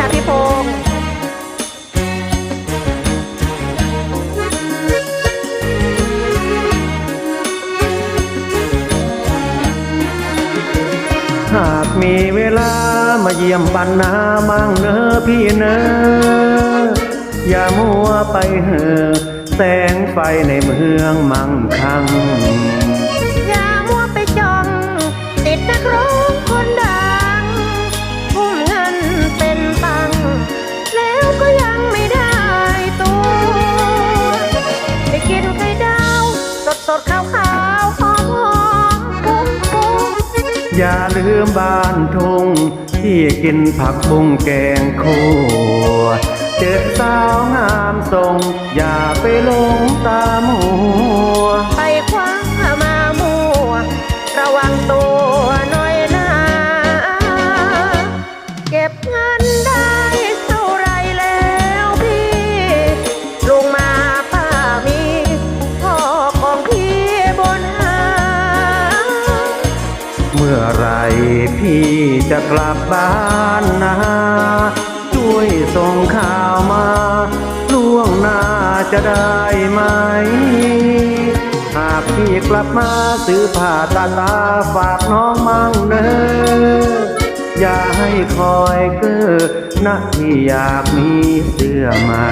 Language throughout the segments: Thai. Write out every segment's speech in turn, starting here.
ค่ะพี่พงษ์หากมีเวลามาเยี่ยมปันนามั่งเนอพี่เนอ อย่ามัวไปเหอแสงไฟในเมืองมั่งคั่ง ดขาวขาวหอมหอมปุ้งปุ้งอย่าลืมบ้านทุ่งที่กินผักบุ้งแกงคั่วเจอสาวงามทรง อย่าไปลงตามหัวไปคว้ามามัว ระวังตัวหน่อยนะ เก็บเงินได้ พี่จะกลับบ้านนาช่วยส่งข่าวมาล่วงหน้าจะได้ไหม หากพี่กลับมาซื้อผ้าตาตาฝากน้องมั่งเด้ออย่าให้คอยเก้อนะที่อยากมีเสื้อใหม่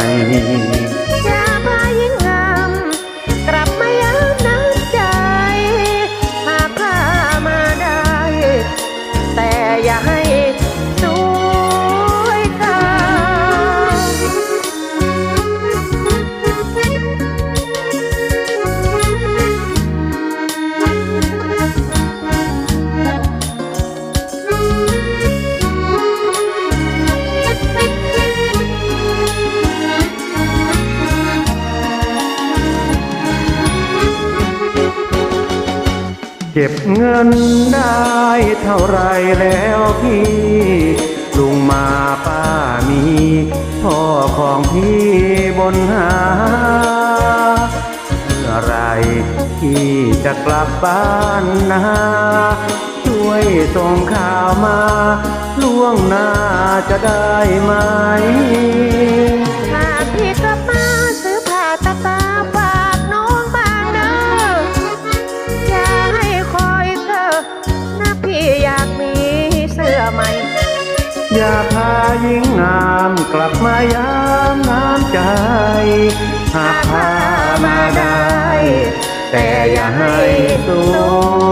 เก็บเงินได้เท่าไรแล้วพี่ ลุงมาป้ามีพ่อของพี่บนหา เมื่อไรพี่จะกลับบ้านนาช่วยส่งข่าวมา ล่วงหน้าจะได้ไหม พายิ่งงามกลับมายามน้ำใจ หากพามาได้ แต่อย่าให้สว